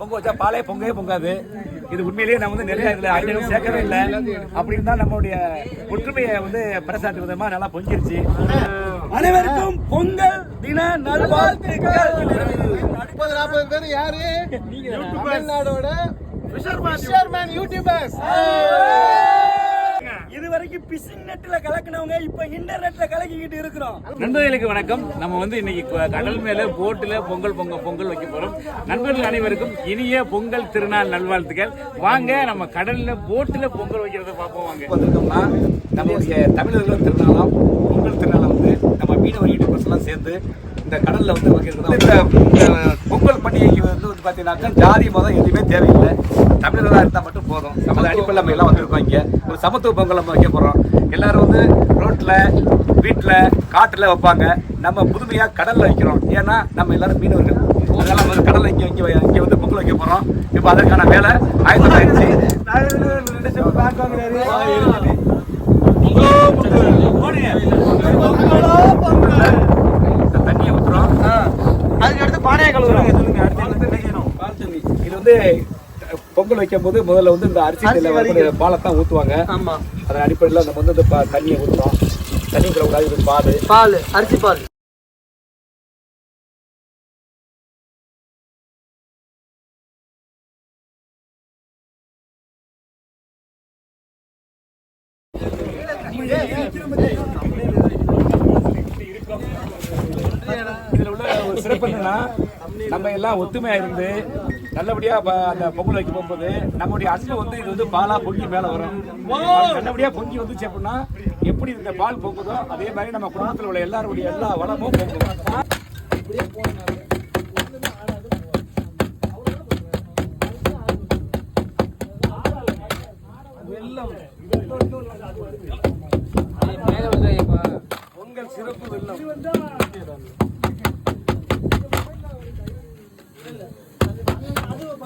பொங்க வச்சா பாலே பொங்கவே பொங்காது. இது உண்மையிலேயே நம்ம வந்து நிறைய இதுல ஐட்டங்கள் சேர்க்கவே இல்லை. அப்படின்னு தான் நம்மளுடைய ஒற்றுமையை வந்து பறைசாட்டு விதமா நல்லா பொங்கிருச்சு. அனைவருக்கும் பொங்கல் தின நல்வாழ்த்துக்கள். முப்பது நாற்பது பேர் யாரு? தமிழ்நாடோட ஃபிஷர்மேன் யூடியூபர்ஸ் வரைக்கும் பிசிங் நெட்ல கலக்குனவங்க இப்ப இன்டர்நெட்ல கலக்கிக்கிட்டு இருக்கிறோம். நண்பர்களுக்கு வணக்கம். நம்ம வந்து இன்னைக்கு கடல் மேல போட்டுல பொங்கல் பொங்க பொங்கல் வைக்க போறோம். நண்பர்கள் அனைவருக்கும் இனிய பொங்கல் திருநாள் நல்வாழ்த்துக்கள். வாங்க நம்ம கடல்ல போட்டுல பொங்கல் வைக்கிறத பார்ப்போம் வாங்க. வந்திருக்கோம்னா நம்மளுடைய தமிழர்கள் திருநாளாம் பொங்கல் திருநாளை வந்து நம்ம மீனவர் யூடியூபர்ஸ் எல்லாம் சேர்ந்து இந்த கடல்ல வந்து வைக்கிறது இந்த பொங்கல் வந்து பார்த்தீங்கன்னாக்கா ஜாதி மதம் எதுவுமே தேவையில்லை தமிழர்களாக இருந்தால் மட்டும் போதும் நம்ம அடிப்படையில் நம்ம எல்லாம் வந்திருக்கோம் இங்கே ஒரு சமத்துவ பொங்கல் நம்ம வைக்க போகிறோம் எல்லாரும் வந்து ரோட்டில் வீட்டில் காட்டில் வைப்பாங்க நம்ம புதுமையாக கடலில் வைக்கிறோம் ஏன்னா நம்ம எல்லாரும் மீனவர்கள் அதனால நம்ம வந்து கடலில் இங்கே இங்கே இங்கே வந்து பொங்கல் வைக்க போகிறோம் இப்போ அதற்கான வேலை ஆயத்தமாயிருச்சு தண்ணியை வந்து பொங்கல் வைக்கும் போது முதல்ல வந்து இந்த அரிசி வரக்கூடிய பாலத்தான் ஊற்றுவாங்க ஆமா. அதன் அடிப்படையில் நம்ம வந்து இந்த தண்ணியை ஊற்றுறோம் தண்ணி கிடக்கூடாது இது பால். பால் அரிசி பால். இதில் உள்ள ஒரு சிறப்பு என்னன்னா நம்ம எல்லாம் ஒத்துமையா இருந்து நல்லபடியா ப- அந்த பொங்கல் வைக்க போகும்போது நம்மளுடைய அன்பு வந்து இது வந்து பாலா பொங்கி மேல வரும். அது நல்லபடியா பொங்கி வந்துச்சு அப்படின்னா எப்படி இந்த பால் பொங்குதோ அதே மாதிரி நம்ம குடும்பத்தில் உள்ள எல்லாருடைய எல்லா வளமும் பொங்கும் பொங்கல் சிறப்பு வெள்ளம்.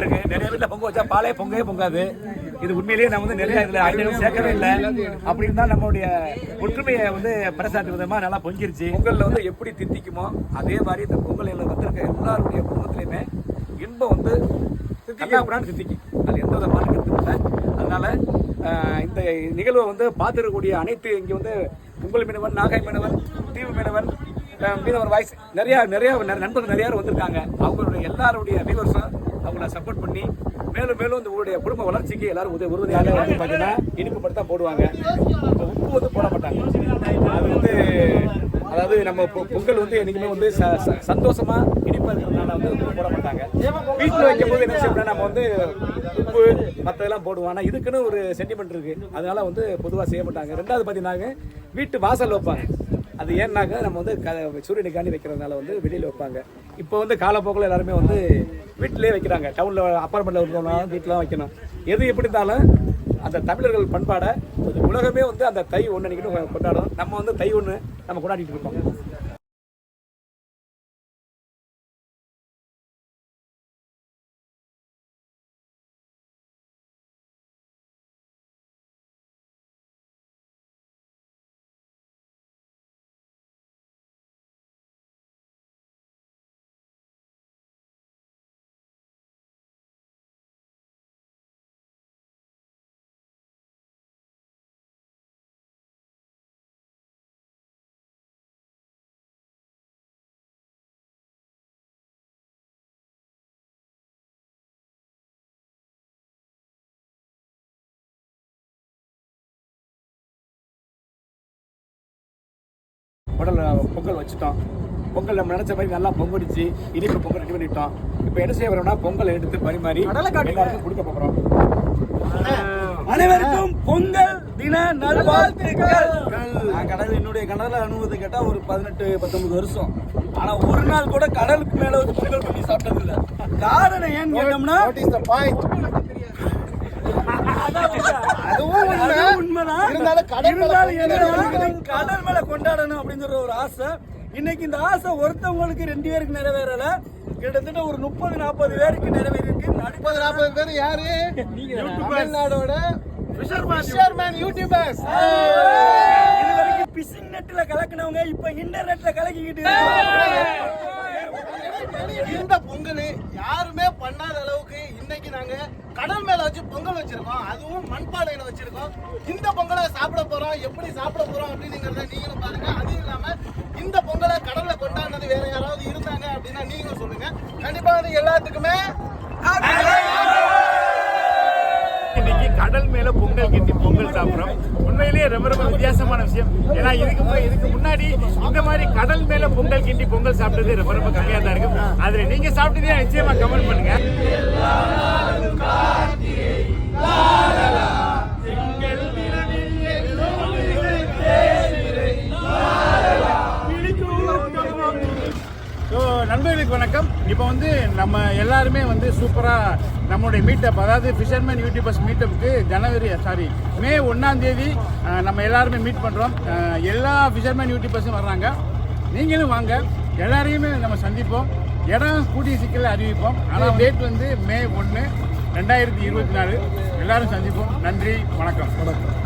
இருக்கு நிறைய வீட்டுல பொங்க வச்சா பாலே பொங்கவே பொங்காது. இது உண்மையிலேயே நம்ம வந்து நிறைய இதுல ஐட்டங்கள் சேர்க்கவே இல்லை. அப்படின்னு தான் நம்மளுடைய ஒற்றுமையை வந்து பறைசாட்டு விதமா நல்லா பொங்கிருச்சு. பொங்கல்ல வந்து எப்படி தித்திக்குமோ அதே மாதிரி இந்த பொங்கல் வந்திருக்க எல்லாருடைய குடும்பத்திலையுமே இன்பம் வந்து கல்லாபுரான்னு தித்திக்கும். அது எந்த வித மாற்று கருத்தும் இல்லை. அதனால இந்த நிகழ்வை வந்து பார்த்துருக்கக்கூடிய அனைத்து இங்கே வந்து உங்கள் மீனவன் நாகை மீனவன் தீவு மீனவன் மீனவர் வாய்ஸ் நிறைய நிறைய நண்பர்கள் நிறைய வந்திருக்காங்க. அவங்களுடைய எல்லாருடைய வியூவர்ஸும் அவங்கள சப்போர்ட் பண்ணி மேலும் மேலும் இந்த உங்களுடைய குடும்ப வளர்ச்சிக்கு எல்லாரும் உதவி உறுதியாக வந்து பார்த்தீங்கன்னா இனிப்பு மட்டும் தான் போடுவாங்க. இப்போ உப்பு வந்து போட மாட்டாங்க. அது வந்து அதாவது நம்ம பொ- பொங்கல் வந்து என்றைக்குமே வந்து ச- ச- சந்தோஷமா இனிப்பாக இருக்கிறதுனால வந்து உப்பு போட மாட்டாங்க. வீட்டில் வைக்கும் போது என்ன செய்யணும் நம்ம வந்து உப்பு மற்றதெல்லாம் போடுவோம். ஆனால் இதுக்குன்னு ஒரு சென்டிமெண்ட் இருக்குது அதனால வந்து பொதுவாக செய்ய மாட்டாங்க. ரெண்டாவது பார்த்தீங்கன்னாக்க வீட்டு வாசல் வைப்பாங்க. அது ஏன்னாக்கா நம்ம வந்து க சூரியனுக்காண்டி வைக்கிறதுனால வந்து வெளியில் வைப்பாங்க. இப்போ வந்து காலப்போக்கில் எல்லாருமே வந்து வீட்டிலே வைக்கிறாங்க. டவுனில் அப்பார்ட்மெண்ட்டில் இருக்கணும் வீட்டில் வைக்கணும். எது எப்படி இருந்தாலும் அந்த தமிழர்கள் பண்பாடை உலகமே வந்து அந்த தை ஒன்று நினைக்கிட்டு கொண்டாடும். நம்ம வந்து தை ஒன்று நம்ம கொண்டாடிட்டு இருக்கோம் உடல் பொங்கல் வச்சுட்டோம் பொங்கல் நம்ம நினைச்ச மாதிரி நல்லா பொங்கடிச்சு. இனிப்பு பொங்கல் ரெடி பண்ணிட்டோம் இப்போ என்ன செய்ய வரோம்னா பொங்கல் எடுத்து பரிமாறி எல்லாருக்கும் கொடுக்க போகிறோம் அனைவருக்கும் பொங்கல் தின நல்வாழ்த்துக்கள். நான் கடல் என்னுடைய கடலை அனுபவத்தை கேட்டா ஒரு பதினெட்டு பத்தொன்பது வருஷம். ஆனா ஒரு நாள் கூட கடலுக்கு மேல வந்து பொங்கல் பண்ணி சாப்பிட்டது இல்ல காரணம் ஏன்னு கேட்டோம்னா அதுவும் உண்மை. அதுவும் உண்மைதான். இருந்தாலும் இருந்தாலும். கடல் மேல கொண்டாடணும் அப்படிங்கிற ஒரு ஆசை. இன்னைக்கு இந்த ஆசை ஒருத்தவங்களுக்கு ரெண்டு பேருக்கு நிறைவேறல. கிட்டத்தட்ட ஒரு முப்பது நாற்பது பேருக்கு நிறைவேறிருக்கு முப்பது நாற்பது பேர் யாரு? தமிழ்நாடோட ஃபிஷர்மேன் யூடியூபர்ஸ் இது வரைக்கும் பிசிங் நெட்ல கலக்கினவங்க இப்ப இன்டர்நெட்ல கலக்கிக்கிட்டு. இந்த பொங்கல் யாருமே பண்ணாத அளவுக்கு இன்னைக்கு நாங்க கடல் மேல வச்சு பொங்கல் வச்சிருக்கோம். அதுவும் மண்பானையில வச்சிருக்கோம். இந்த பொங்கலை சாப்பிட போறோம். எப்படி சாப்பிட போறோம் அப்படிங்கிறத நீங்களும் பாருங்க. அது இல்லாம இந்த பொங்கலை கடல்ல கொண்டாடினது வேற யாராவது இருந்தாங்க அப்படின்னா நீங்களும் சொல்லுங்க. கண்டிப்பா அது எல்லாத்துக்குமே மேல பொங்கல் கட்டி பொங்கல் சாப்பிடுறோம். உண்மையிலேயே ரொம்ப ரொம்ப வித்தியாசமான விஷயம். ஏன்னா இதுக்கு இதுக்கு முன்னாடி இந்த மாதிரி கடல் மேல பொங்கல் கிண்டி பொங்கல் சாப்பிட்டது ரொம்ப ரொம்ப கம்மியா தான் இருக்கும். அதுல நீங்க சாப்பிட்டதே நிச்சயமா கமெண்ட் பண்ணுங்க. நண்பர்களுக்கு வணக்கம். இப்போ வந்து நம்ம எல்லாருமே வந்து சூப்பராக நம்மளுடைய மீட்டப் அதாவது ஃபிஷர்மேன் யூடியூபர்ஸ் மீட்டப்புக்கு ஜனவரி சாரி மே ஒன்றாம் தேதி நம்ம எல்லாருமே மீட் பண்ணுறோம் எல்லா ஃபிஷர்மேன் யூடியூபர்ஸும் வர்றாங்க. நீங்களும் வாங்க. எல்லாரையுமே நம்ம சந்திப்போம். இடம் கூடிய சிக்கலில் அறிவிப்போம். ஆனால் டேட் வந்து மே ஒன்று ரெண்டாயிரத்தி இருபத்தி நாலு. எல்லாரும் சந்திப்போம். நன்றி வணக்கம். வணக்கம்.